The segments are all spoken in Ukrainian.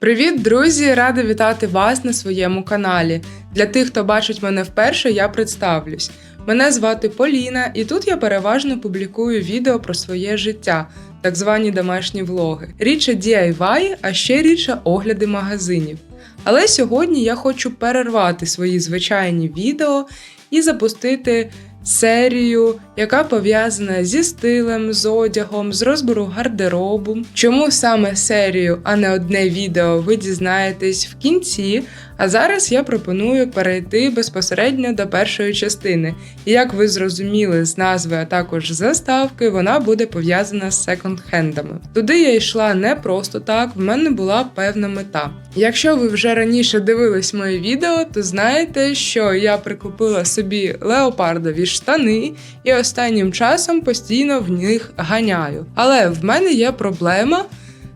Привіт, друзі! Рада вітати вас на своєму каналі. Для тих, хто бачить мене вперше, я представлюсь. Мене звати Поліна, і тут я переважно публікую відео про своє життя, так звані домашні влоги. Рідше DIY, а ще рідше огляди магазинів. Але сьогодні я хочу перервати свої звичайні відео і запустити серію, яка пов'язана зі стилем, з одягом, з розбору гардеробу. Чому саме серію, а не одне відео, ви дізнаєтесь в кінці. А зараз я пропоную перейти безпосередньо до першої частини. І як ви зрозуміли з назви, а також заставки, вона буде пов'язана з секонд-хендами. Туди я йшла не просто так, в мене була певна мета. Якщо ви вже раніше дивились моє відео, то знаєте, що я прикупила собі леопардові штани і останнім часом постійно в них ганяю. Але в мене є проблема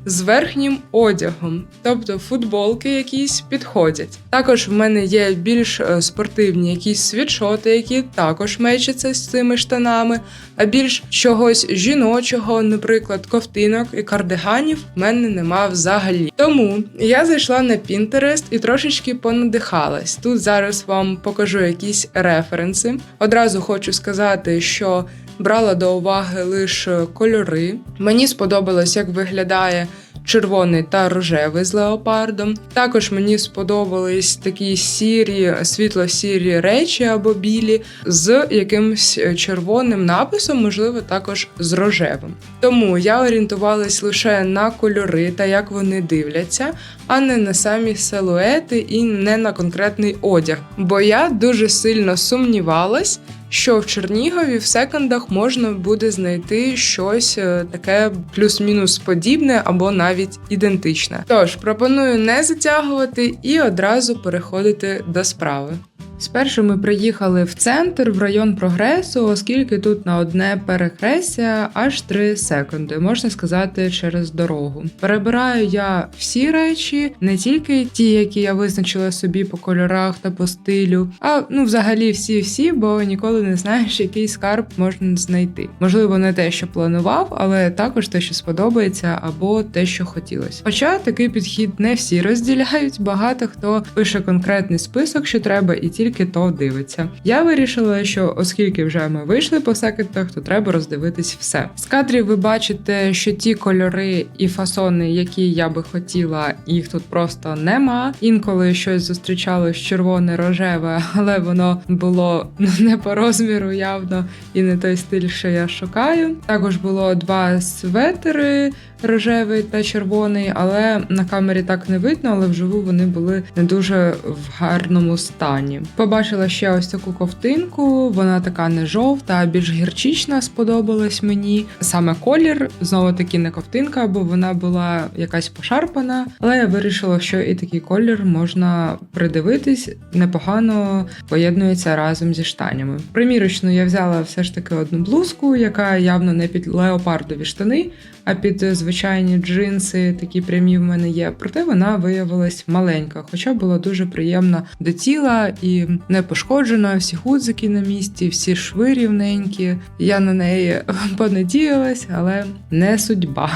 з верхнім одягом, тобто футболки якісь підходять. Також в мене є більш е, спортивні якісь світшоти, які також мечаться з цими штанами, а більш чогось жіночого, наприклад, ковтинок і кардиганів, в мене нема взагалі. Тому я зайшла на Pinterest і трошечки понадихалась. Тут зараз вам покажу якісь референси. Одразу хочу сказати, що брала до уваги лише кольори. Мені сподобалось, як виглядає. Червоний та рожевий з леопардом. Також мені сподобались такі сірі, світло-сірі речі або білі з якимось червоним написом, можливо, також з рожевим. Тому я орієнтувалась лише на кольори та як вони дивляться, а не на самі силуети і не на конкретний одяг. Бо я дуже сильно сумнівалась що в Чернігові в секондах можна буде знайти щось е, таке плюс-мінус подібне або навіть ідентичне. Тож пропоную не затягувати і одразу переходити до справи. Спершу ми приїхали в центр в район прогресу, оскільки тут на одне перехрестя аж 3 секунди, можна сказати, через дорогу. Перебираю я всі речі, не тільки ті, які я визначила собі по кольорах та по стилю, а ну взагалі всі-всі, бо ніколи не знаєш, який скарб можна знайти. Можливо, не те, що планував, але також те, що сподобається, або те, що хотілося. Хоча такий підхід не всі розділяють, багато хто пише конкретний список, що треба, і тільки тільки то дивиться. Я вирішила, що оскільки вже ми вийшли по секретах, то треба роздивитись все. З кадрів ви бачите, що ті кольори і фасони, які я би хотіла, їх тут просто нема. Інколи щось зустрічалось червоне, рожеве, але воно було не по розміру явно і не той стиль, що я шукаю. Також було два светери рожевий та червоний, але на камері так не видно, але вживу вони були не дуже в гарному стані. Побачила ще ось таку ковтинку, вона така не жовта, а більш гірчична сподобалась мені. Саме колір, знову таки не ковтинка, бо вона була якась пошарпана. Але я вирішила, що і такий колір можна придивитись, непогано поєднується разом зі штанями. Примірочно я взяла все ж таки одну блузку, яка явно не під леопардові штани, а під звичайні джинси, такі прямі в мене є. Проте вона виявилась маленька, хоча була дуже приємна до тіла і не пошкоджена. Всі гудзики на місці, всі шви рівненькі. Я на неї понадіялась, але не судьба.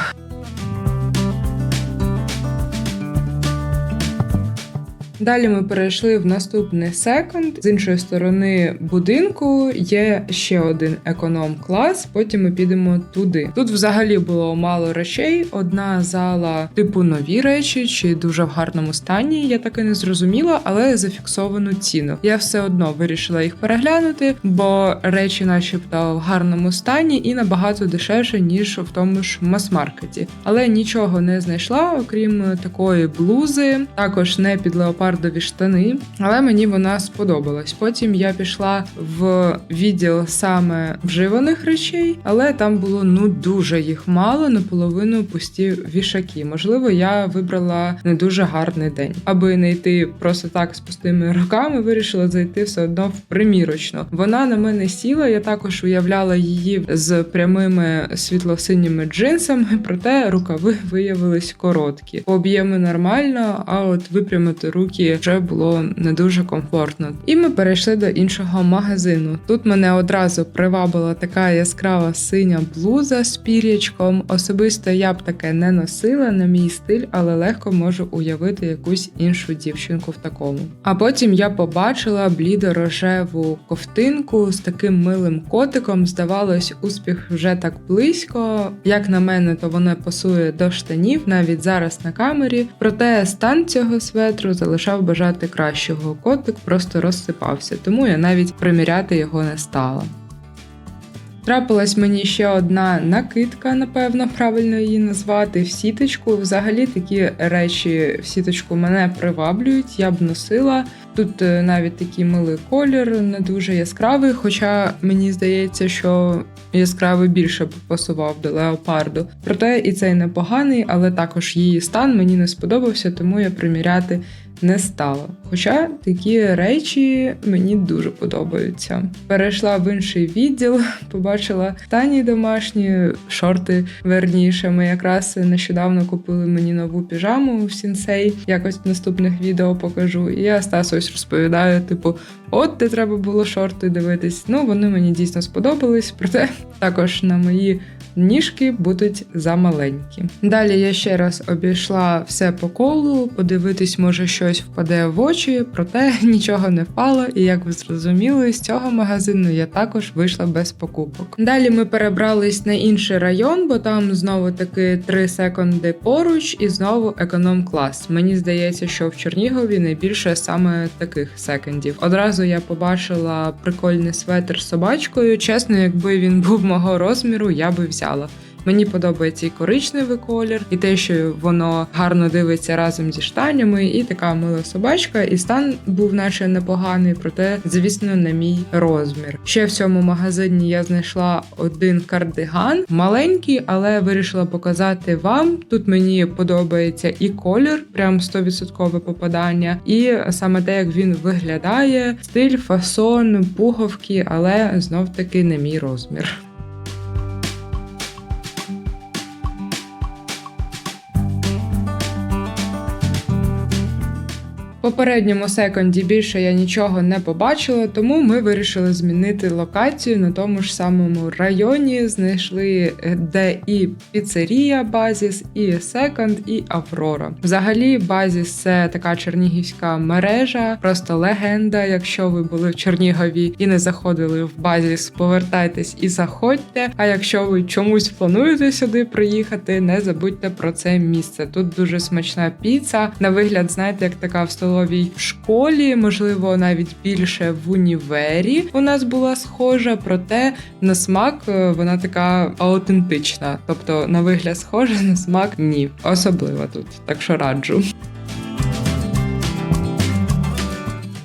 Далі ми перейшли в наступний секонд. З іншої сторони будинку є ще один економ-клас. Потім ми підемо туди. Тут взагалі було мало речей. Одна зала, типу нові речі, чи дуже в гарному стані. Я так і не зрозуміла, але зафіксовану ціну. Я все одно вирішила їх переглянути, бо речі, начебто, в гарному стані і набагато дешевше, ніж в тому ж мас-маркеті. Але нічого не знайшла, окрім такої блузи, також не під леопард леопардові штани, але мені вона сподобалась. Потім я пішла в відділ саме вживаних речей, але там було ну дуже їх мало, наполовину пусті вішаки. Можливо, я вибрала не дуже гарний день, аби не йти просто так з пустими руками. Вирішила зайти все одно в примірочну. Вона на мене сіла. Я також уявляла її з прямими світло-синіми джинсами, проте рукави виявились короткі. По об'єму нормально, а от випрямити руки руки вже було не дуже комфортно. І ми перейшли до іншого магазину. Тут мене одразу привабила така яскрава синя блуза з пір'ячком. Особисто я б таке не носила на мій стиль, але легко можу уявити якусь іншу дівчинку в такому. А потім я побачила блідо-рожеву ковтинку з таким милим котиком. Здавалось, успіх вже так близько. Як на мене, то воно пасує до штанів навіть зараз на камері. Проте стан цього светру залишав бажати кращого. Котик просто розсипався, тому я навіть приміряти його не стала. Трапилась мені ще одна накидка, напевно, правильно її назвати, в сіточку. Взагалі такі речі в сіточку мене приваблюють, я б носила. Тут е, навіть такий милий колір, не дуже яскравий, хоча мені здається, що яскравий більше б пасував до леопарду. Проте і цей непоганий, але також її стан мені не сподобався, тому я приміряти не стала. Хоча такі речі мені дуже подобаються. Перейшла в інший відділ, побачила тані домашні шорти верніше. Ми якраз нещодавно купили мені нову піжаму в сінсей. Якось в наступних відео покажу. І я Стасу ось розповідаю, типу, от де треба було шорти дивитись. Ну вони мені дійсно сподобались, проте також на мої ніжки будуть замаленькі. Далі я ще раз обійшла все по колу, подивитись, може щось впаде в очі, проте нічого не впало, і як ви зрозуміли, з цього магазину я також вийшла без покупок. Далі ми перебрались на інший район, бо там знову таки три секунди поруч і знову економ-клас. Мені здається, що в Чернігові найбільше саме таких секондів. Одразу я побачила прикольний светр з собачкою. Чесно, якби він був мого розміру, я би взяла. Мені подобається і коричневий колір, і те, що воно гарно дивиться разом зі штанями, і така мила собачка, і стан був наче непоганий, проте, звісно, не мій розмір. Ще в цьому магазині я знайшла один кардиган, маленький, але вирішила показати вам. Тут мені подобається і колір, прям 100% попадання, і саме те, як він виглядає, стиль, фасон, пуговки, але знов таки не мій розмір. Попередньому секонді більше я нічого не побачила, тому ми вирішили змінити локацію на тому ж самому районі. Знайшли е, де і піцерія Базіс, і Секонд, і Аврора. Взагалі, Базіс це така чернігівська мережа, просто легенда. Якщо ви були в Чернігові і не заходили в Базіс, повертайтесь і заходьте. А якщо ви чомусь плануєте сюди приїхати, не забудьте про це місце. Тут дуже смачна піца. На вигляд, знаєте, як така в столовій школі, можливо, навіть більше в універі у нас була схожа, проте на смак е, вона така аутентична. Тобто на вигляд схожа, на смак ні. Особливо тут, так що раджу.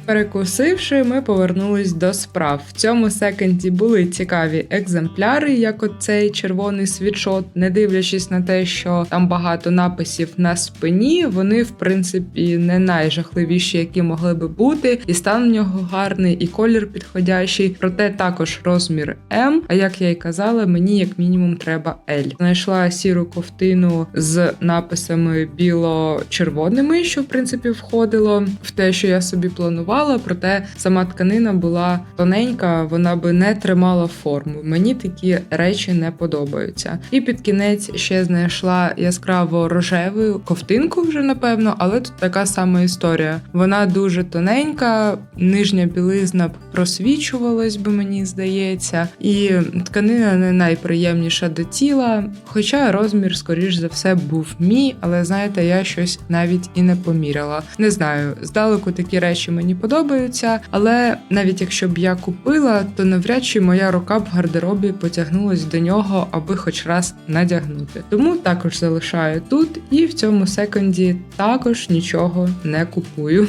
Перекусивши, ми повернулись до справ. В цьому секонді були цікаві екземпляри, як оцей червоний світшот, не дивлячись на те, що там багато написів на спині. Вони, в принципі, не найжахливіші, які могли би бути. І стан в нього гарний, і колір підходящий. Проте також розмір М. А як я й казала, мені як мінімум треба L. Знайшла сіру ковтину з написами біло-червоними, що в принципі входило в те, що я собі планувала купувала, проте сама тканина була тоненька, вона би не тримала форму. Мені такі речі не подобаються. І під кінець ще знайшла яскраво рожеву ковтинку, вже напевно, але тут така сама історія. Вона дуже тоненька, нижня білизна просвічувалась би, мені здається, і тканина не найприємніша до тіла. Хоча розмір, скоріш за все, був мій, але знаєте, я щось навіть і не поміряла. Не знаю, здалеку такі речі мені подобаються, але навіть якщо б я купила, то навряд чи моя рука в гардеробі потягнулась до нього, аби хоч раз надягнути. Тому також залишаю тут і в цьому секунді також нічого не купую.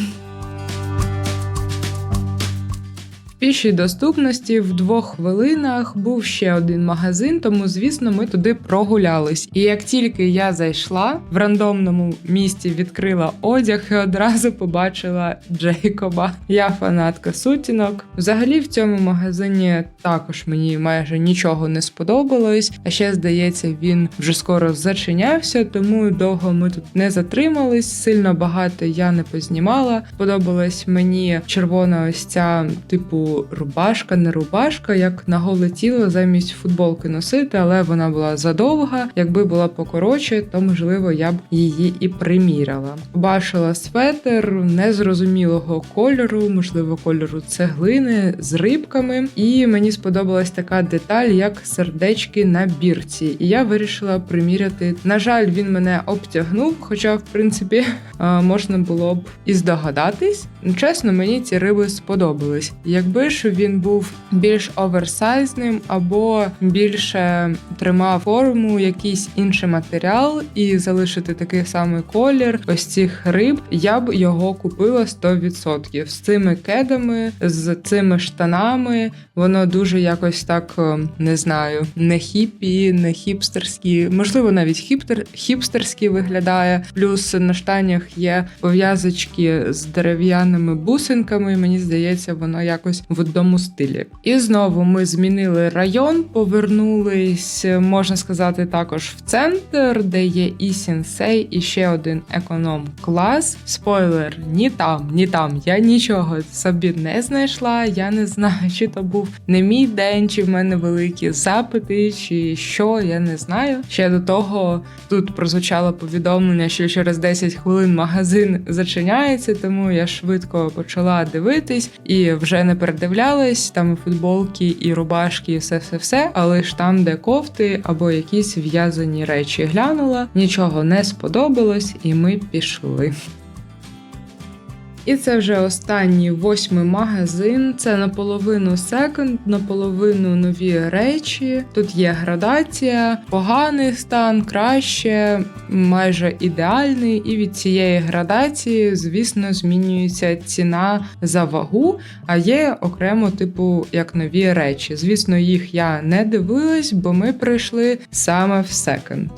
Пішій доступності в двох хвилинах був ще один магазин, тому звісно, ми туди прогулялись. І як тільки я зайшла в рандомному місті, відкрила одяг і одразу побачила Джейкоба. Я фанатка сутінок. Взагалі в цьому магазині також мені майже нічого не сподобалось. А ще здається, він вже скоро зачинявся, тому довго ми тут не затримались. Сильно багато я не познімала. Сподобалась мені червона ось ця типу рубашка, не рубашка, як на голе тіло замість футболки носити, але вона була задовга. Якби була покоротше, то можливо я б її і приміряла. Бачила светер незрозумілого кольору, можливо, кольору цеглини з рибками. І мені сподобалась така деталь, як сердечки на бірці. І я вирішила приміряти. На жаль, він мене обтягнув, хоча, в принципі, можна було б і здогадатись. Чесно, мені ці риби сподобались. Якби ж він був більш оверсайзним або більше тримав форму, якийсь інший матеріал, і залишити такий самий колір ось цих риб, я б його купила 100%. З цими кедами, з цими штанами. Воно дуже якось так е, не знаю, не хіпі, не хіпстерські, можливо, навіть хіптер, хіпстерські виглядає. Плюс на штанях є пов'язочки з дерев'яними бусинками. і Мені здається, воно якось в одному стилі. І знову ми змінили район, повернулись, можна сказати, також в центр, де є і сінсей, і ще один економ-клас. Спойлер, ні там, ні там. Я нічого собі не знайшла. Я не знаю, чи то був не мій день, чи в мене великі запити, чи що, я не знаю. Ще до того тут прозвучало повідомлення, що через 10 хвилин магазин зачиняється, тому я швидко почала дивитись і вже не передивлялась. Там і футболки, і рубашки, і все, все, все. Але ж там, де кофти або якісь в'язані речі, глянула, нічого не сподобалось, і ми пішли. І це вже останній восьмий магазин. Це наполовину секонд, наполовину нові речі. Тут є градація, поганий стан, краще, майже ідеальний. І від цієї градації, звісно, змінюється ціна за вагу, а є окремо, типу, як нові речі. Звісно, їх я не дивилась, бо ми прийшли саме в секонд.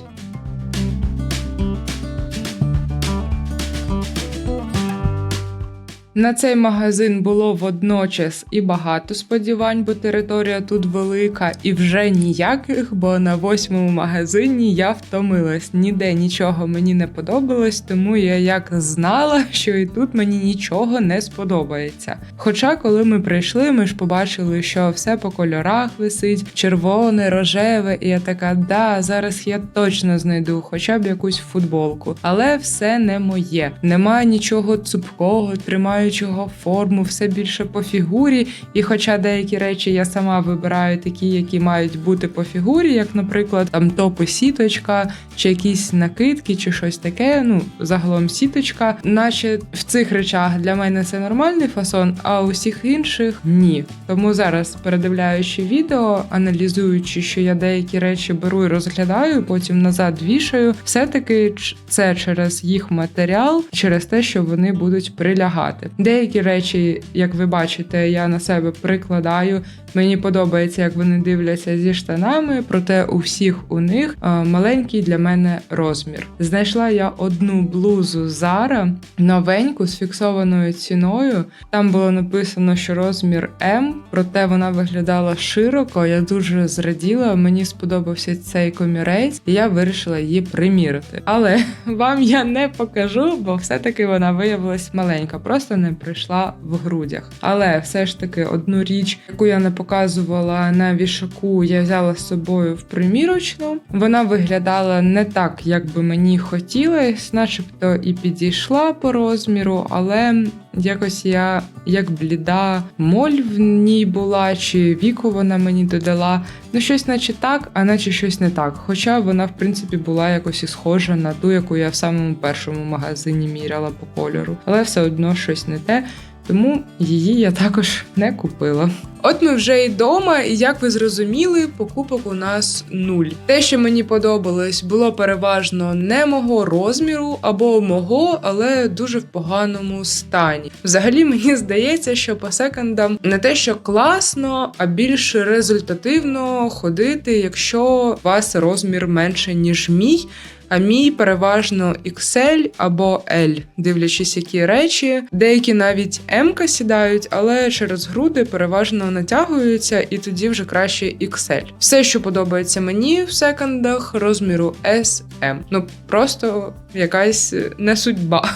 На цей магазин було водночас і багато сподівань, бо територія тут велика, і вже ніяких, бо на восьмому магазині я втомилась. Ніде нічого мені не подобалось, тому я як знала, що і тут мені нічого не сподобається. Хоча, коли ми прийшли, ми ж побачили, що все по кольорах висить, червоне, рожеве, і я така, да, зараз я точно знайду хоча б якусь футболку. Але все не моє. Немає нічого цупкого, тримаю чого форму, все більше по фігурі. І хоча деякі речі я сама вибираю такі, які мають бути по фігурі, як, наприклад, там топи сіточка, чи якісь накидки, чи щось таке. Ну, загалом сіточка, наче в цих речах для мене це нормальний фасон, а у всіх інших ні. Тому зараз, передивляючи відео, аналізуючи, що я деякі речі беру і розглядаю, потім назад вішаю, все-таки це через їх матеріал, через те, що вони будуть прилягати. Деякі речі, як ви бачите, я на себе прикладаю. Мені подобається, як вони дивляться зі штанами, проте у всіх у них а, маленький для мене розмір. Знайшла я одну блузу Zara, новеньку з фіксованою ціною. Там було написано, що розмір М, проте вона виглядала широко. Я дуже зраділа. Мені сподобався цей комірець, і я вирішила її примірити. Але вам я не покажу, бо все-таки вона виявилась маленька, просто не прийшла в грудях. Але все ж таки одну річ, яку я не показувала на вішаку, я взяла з собою в примірочну. Вона виглядала не так, як би мені хотілося, начебто і підійшла по розміру, але якось я як бліда моль в ній була, чи віку вона мені додала. Ну, щось, наче так, а наче щось не так. Хоча вона, в принципі, була якось і схожа на ту, яку я в самому першому магазині міряла по кольору. Але все одно щось не те. Тому її я також не купила. От ми вже й вдома, і як ви зрозуміли, покупок у нас нуль. Те, що мені подобалось, було переважно не мого розміру або мого, але дуже в поганому стані. Взагалі, мені здається, що по секондам не те, що класно, а більш результативно ходити, якщо у вас розмір менше, ніж мій. А мій переважно XL або L, дивлячись, які речі. Деякі навіть М сідають, але через груди переважно натягуються, і тоді вже краще XL. Все, що подобається мені в секондах, розміру SM. Ну просто якась не судьба.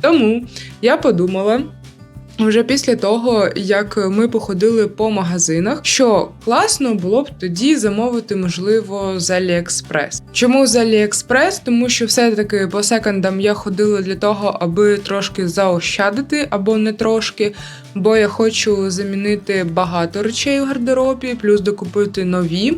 Тому я подумала. Вже після того, як ми походили по магазинах, що класно було б тоді замовити, можливо, з AliExpress. Чому з AliExpress? Тому що все-таки по секондам я ходила для того, аби трошки заощадити або не трошки, бо я хочу замінити багато речей у гардеробі, плюс докупити нові.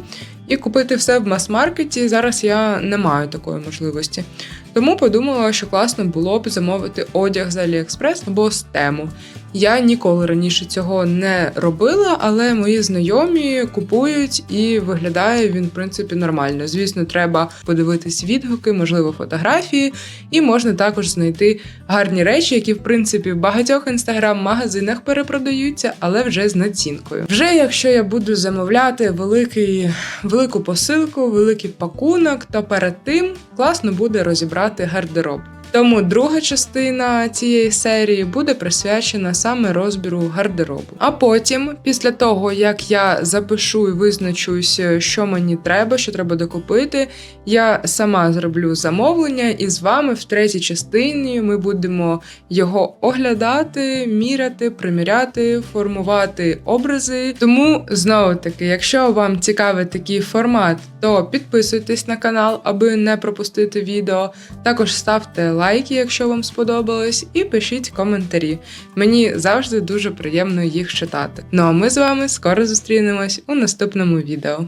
І купити все в мас-маркеті зараз я не маю такої можливості. Тому подумала, що класно було б замовити одяг з AliExpress або з тему. Я ніколи раніше цього не робила, але мої знайомі купують і виглядає він, в принципі, нормально. Звісно, треба подивитись відгуки, можливо, фотографії, і можна також знайти гарні речі, які, в принципі, в багатьох інстаграм-магазинах перепродаються, але вже з націнкою. Вже якщо я буду замовляти великий, велику посилку, великий пакунок, то перед тим класно буде розібрати гардероб. Тому друга частина цієї серії буде присвячена саме розбіру гардеробу. А потім, після того як я запишу і визначусь, що мені треба, що треба докупити, я сама зроблю замовлення, і з вами в третій частині ми будемо його оглядати, міряти, приміряти, формувати образи. Тому знову таки, якщо вам цікавий такий формат, то підписуйтесь на канал, аби не пропустити відео. Також ставте лайки, якщо вам сподобалось, і пишіть коментарі. Мені завжди дуже приємно їх читати. Ну а ми з вами скоро зустрінемось у наступному відео.